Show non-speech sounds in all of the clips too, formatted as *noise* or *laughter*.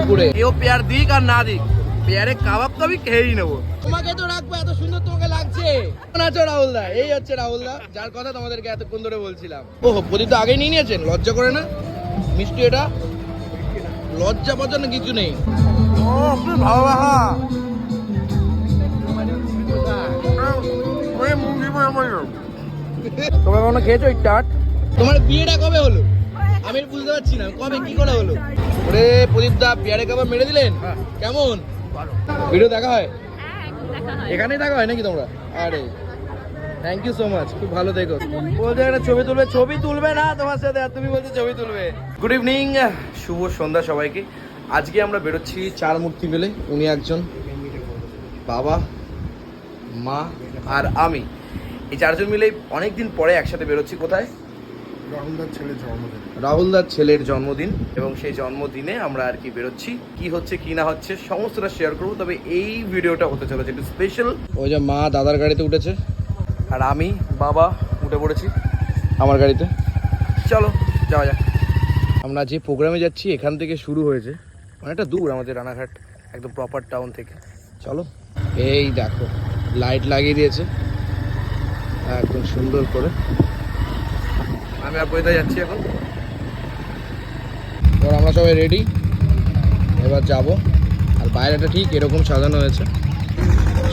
দুপুরে কেউ পেয়ার দিক আর না দিক পেয়ারে কাবাব তো আমি খেয়েই নেব। তোমাকে তো রাখব এত সুন্দর তোমাকে লাগছে। আছো রাহুল দা এই হচ্ছে রাহুল দা যার কথা তোমাদেরকে এতক্ষণ ধরে বলছিলাম। ওহো প্রদীপ তো আগেই নিয়ে নিয়েছেন? লজ্জা করে না? মিষ্টি এটা? লজ্জা পর্যন্ত কিছু নেই। ও ভালো তোমরা কখনো খেয়েছো এই টাট? তোমার বিয়েটা কবে হলো? আমি বুঝতে পারছি না। কবে কি করে হলো? ওরে প্রদীপ দা পেয়ারে কাবাব মেরে দিলেন? কেমন? ভিডিও দেখা হয়? এখানেই দেখা হয় নাকি তোমরা? আরে থ্যাংক ইউ সো মাচ খুব ভালো দেখো। বলছে একটা ছবি তুলবে ছবি তুলবে না তোমার সাথে আর তুমি বলছো ছবি তুলবে। গুড ইভিনিং শুভ সন্ধ্যা সবাইকে। আজকে আমরা বেরোচ্ছি চার মূর্তি পেলে উনি একজন বাবা মা আর আমি। এই চারজন মিলে অনেক দিন পরে একসাথে বেরোচ্ছি কোথায়? রাহুলদার ছেলের জন্মদিন। রাহুল দার ছেলের জন্মদিন এবং সেই জন্মদিনে আমরা আর কি বেরোচ্ছি। কি হচ্ছে কি না হচ্ছে সমস্তটা শেয়ার করব। তবে এই ভিডিওটা হতে চলেছে একটু স্পেশাল ওই যে মা দাদার গাড়িতে উঠেছে। আর আমি বাবা উঠে পড়েছি। আমার গাড়িতে। চলো যাওয়া যাক। আমরা যে প্রোগ্রামে যাচ্ছি এখান থেকে শুরু হয়েছে। অনেকটা দূর আমাদের রানাঘাট একদম প্রপার টাউন থেকে। চলো। এই দেখো লাইট লাগিয়ে দিয়েছে। একদম সুন্দর করে। আমি আর কোথায় যাচ্ছি এখন। এবার আমরা সবাই রেডি এবার যাব। আর বাইরেটা ঠিক এরকম সাজানো হয়েছে।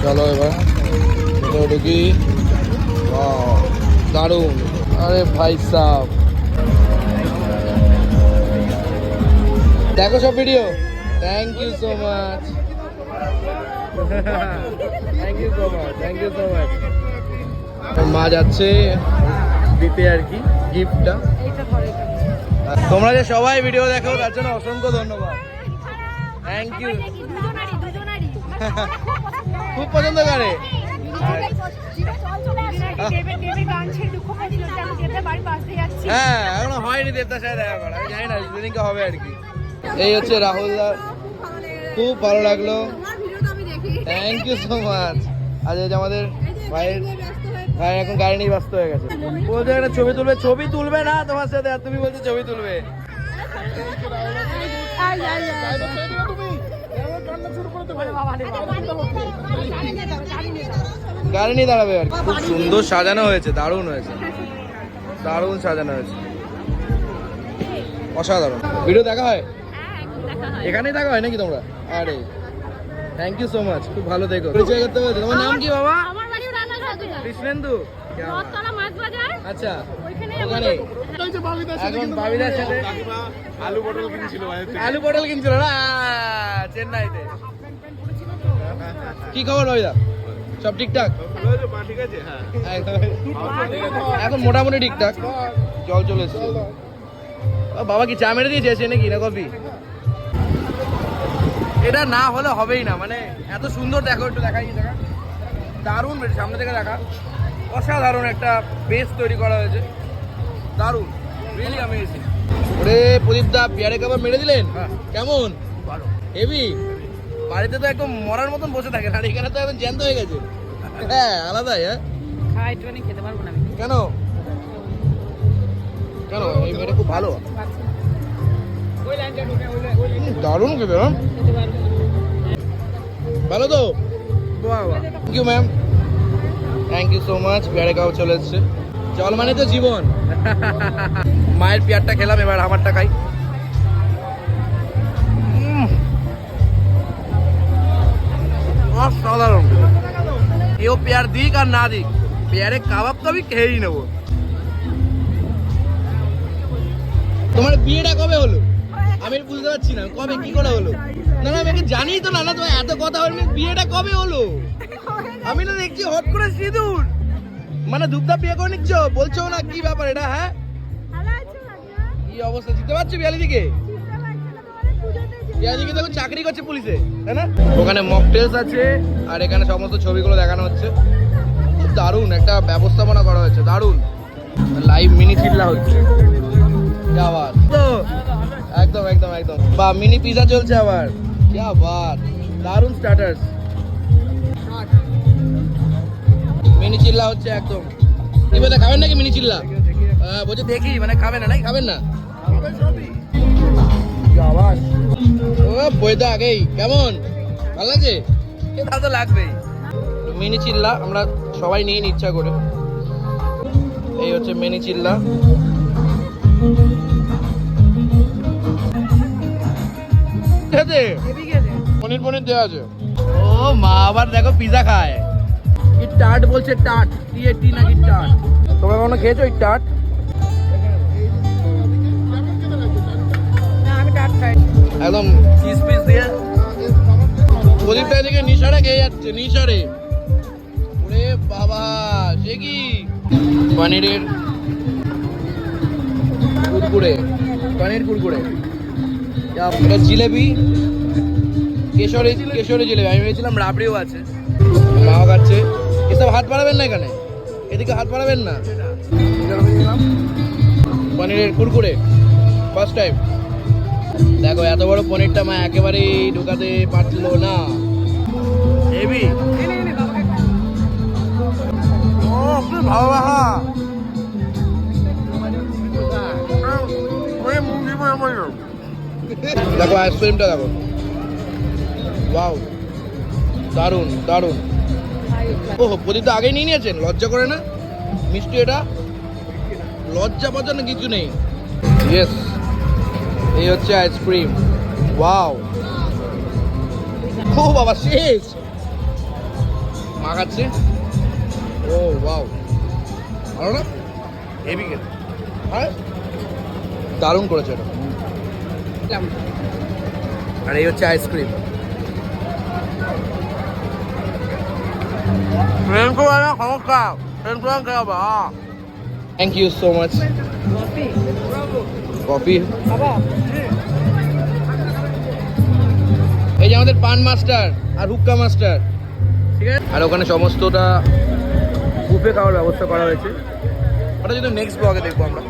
চলো এবার। ভেতরে ঢুকি। দারুণ। আরে ভাই সাহ দেখো সব video thank you so much thank you so much thank you so much মা যাচ্ছে। দিতে আর কি। গিফটটা। তোমরা যে সবাই ভিডিও দেখো তার জন্য অসংখ্য ধন্যবাদ। থ্যাংক ইউ খুব পছন্দ করে। হ্যাঁ এখনও হয়নি দেবদার সাথে দেখা করা আমি জানি না সেদিনকে হবে আর কি। এই হচ্ছে রাহুল দা। খুব ভালো লাগল। থ্যাংক ইউ সো মাচ আজ আমাদের ভাইয়ের ভাই এখন গাড়ি নিয়ে ব্যস্ত হয়ে গেছে। বলছে একটা ছবি তুলবে ছবি তুলবে না? তোমার সাথে আর তুমি বলছো ছবি তুলবে। গাড়ি নিয়ে দাঁড়াবে আর কি। খুব সুন্দর সাজানো হয়েছে দারুণ হয়েছে। দারুণ সাজানো হয়েছে। অসাধারণ। ভিডিও দেখা হয়? এখানেই দেখা হয় নাকি তোমরা? আরে থ্যাংক ইউ সো মাচ খুব ভালো দেখো পরিচয় করতে বলছো তোমার নাম কি বাবা? কৃষ্ণেন্দু? রথতলা মাছ বাজার আচ্ছা ওইখানে ওখানে এখন বাবিদার সাথে আলু পটল কিনছিল আলু পটল কিনছিল না? চেন্নাইতে। কি খবর বাবিদা সব ঠিকঠাক? ঠিক আছে হ্যাঁ একদম। এখন মোটামুটি ঠিকঠাক। জল চলে এসছে। ও, বাবা কি চা মেরে দিয়েছে? এসে নাকি না কফি? এটা না হলে হবেই না মানে এত সুন্দর দেখো একটু দেখাই দেখা দারুণ বেশ, সামনে থেকে দেখা। অসাধারণ একটা বেস তৈরি করা হয়েছে। দারুণ। রিয়েলি অ্যামেজিং ওরে প্রদীপ দা পেয়ারে কাবাব মেরে দিলেন? কেমন? ভালো। হেভি। বাড়িতে তো একদম মরার মতন বসে থাকেন আর এখানে তো একদম জ্যান্ত হয়ে গেছে। হ্যাঁ আলাদাই হ্যাঁ। খাই একটুখানি খেতে পারব না আমি। কেন? কেন? এই মেয়েটা খুব ভালো। দারুণ খেতে না। ভালো তো? Thank you ma'am thank you so much চলে জল মানে তো জীবন। মায়ের পেয়ারটা খেলাম, এবার আমারটা খাই। অসাধারণ। কেউ পেয়ার দিক আর না দিক। পেয়ারে কাবাব তো আমি খেয়েই নেব। তোমার বিয়েটা কবে হলো? আমি বুঝতে পারছি না, কবে কি করে হলো? না না, আমি জানি তো, না না তোমার এত কথা হলো বিয়েটা কবে হলো? আমি না দেখছি হট করে সিঁদুর। মানে ধূপধাপ বিয়ে করে নিচ্ছ? বলছো না, কি ব্যাপার এটা হ্যাঁ? কি অবস্থা জিতে পারছ বিয়ালি দিকে বিয়ালি দিকে দেখো চাকরি করছে পুলিশে, তাই না? ওখানে মকটেলস আছে, আর এখানে সমস্ত ছবিগুলো দেখানো হচ্ছে। খুব দারুণ, একটা ব্যবস্থাপনা করা হয়েছে, দারুণ। লাইভ মিনি চিল্লা হচ্ছে। তো একদম একদম একদম। বা মিনি পিজা চলছে আবার। কি আবার। দারুণ স্টার্টার্স মিনি চিল্লা হচ্ছে একদম। কি বলে খাবেন নাকি মিনি চিল্লা বলছে দেখি মানে খাবেন না, নাই খাবেন না? ও বইতে আগেই। কেমন? ভালো লাগছে? তা তো লাগবেই মিনি চিল্লা আমরা সবাই নিয়ে ইচ্ছা করে। এই হচ্ছে মিনি চিল্লা আছে পনির পনির দেওয়া আছে। ও মা আবার দেখো পিজা খায়। কি টাট বলছে টাট। টি এ টি নাকি টাট? তোমরা কখনো খেয়েছো এই টাট? একদম চিজ পিস দিয়ে। প্রদীপটা এদিকে নিশারে খেয়ে যাচ্ছে নিশারে। ওরে বাবা সে কি? পনিরের কুরকুরে পনির কুরকুরে। এটা জিলেবি, কেশরি কেশরি জিলেবি। আমি ভেবেছিলাম রাবড়িও আছে। মাও খাচ্ছে এসব হাত বাড়াবেন না এখানে? এদিকে হাত বাড়াবেন না? পনিরের কুরকুরে ফার্স্ট টাইম দেখো, এত বড় পনিরটা মা একেবারেই ঢুকাতে পারল না। হেভি। ভালো দেখো আইসক্রিমটা দেখো। ওয়াও দারুণ দারুণ। ওহো প্রদীপ তো আগেই নিয়ে নিয়েছেন? লজ্জা করে না? মিষ্টি এটা? লজ্জা না কিছু নেই। ইয়েস এই হচ্ছে আইসক্রিম ওয়াও ও বাবা শেষ। মা খাচ্ছে? ও ওয়াও ভালো না? হেভি হ্যাঁ? দারুণ করেছে এটা। দেখলাম। আর এই হচ্ছে ice cream thank you so much coffee এই যে আমাদের পান মাস্টার আর হুক্কা মাস্টার। ঠিক আছে। আর ওখানে সমস্তটা বুফে খাওয়ার ব্যবস্থা করা হয়েছে। ওটা যদি নেক্সট ব্লগে দেখব আমরা।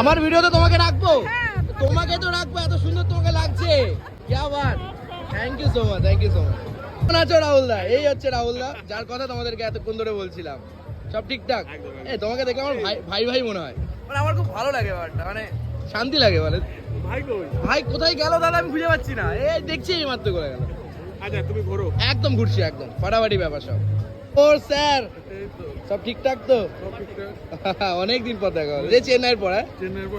আমার ভিডিওতে তোমাকে রাখব? হ্যাঁ। তোমাকে তো রাখব এত সুন্দর তোমাকে লাগছে। কেমন thank you so much thank you so much কেমন আছো রাহুলদা এই হচ্ছে রাহুল দা যার কথা তোমাদেরকে এতক্ষণ ধরে বলছিলাম। সব ঠিকঠাক? এই তোমাকে দেখে আমার ভাই ভাই ভাই মনে হয়। মানে আমার খুব ভালো লাগে ব্যাপারটা মানে শান্তি লাগে বলে। ভাই ভাই কোথায় গেল দাদা আমি খুঁজে পাচ্ছি না। এই দেখছি এই মাত্র করে গেল। আচ্ছা তুমি ঘোরো। একদম ঘুরছি একদম। ফাটাফাটি ব্যাপার সব। ও স্যার! সব ঠিকঠাক তো? *laughs* অনেকদিন পর দেখা হলো। চেন্নাইয়ের পর হ্যাঁ? চেন্নাইয়ের পর।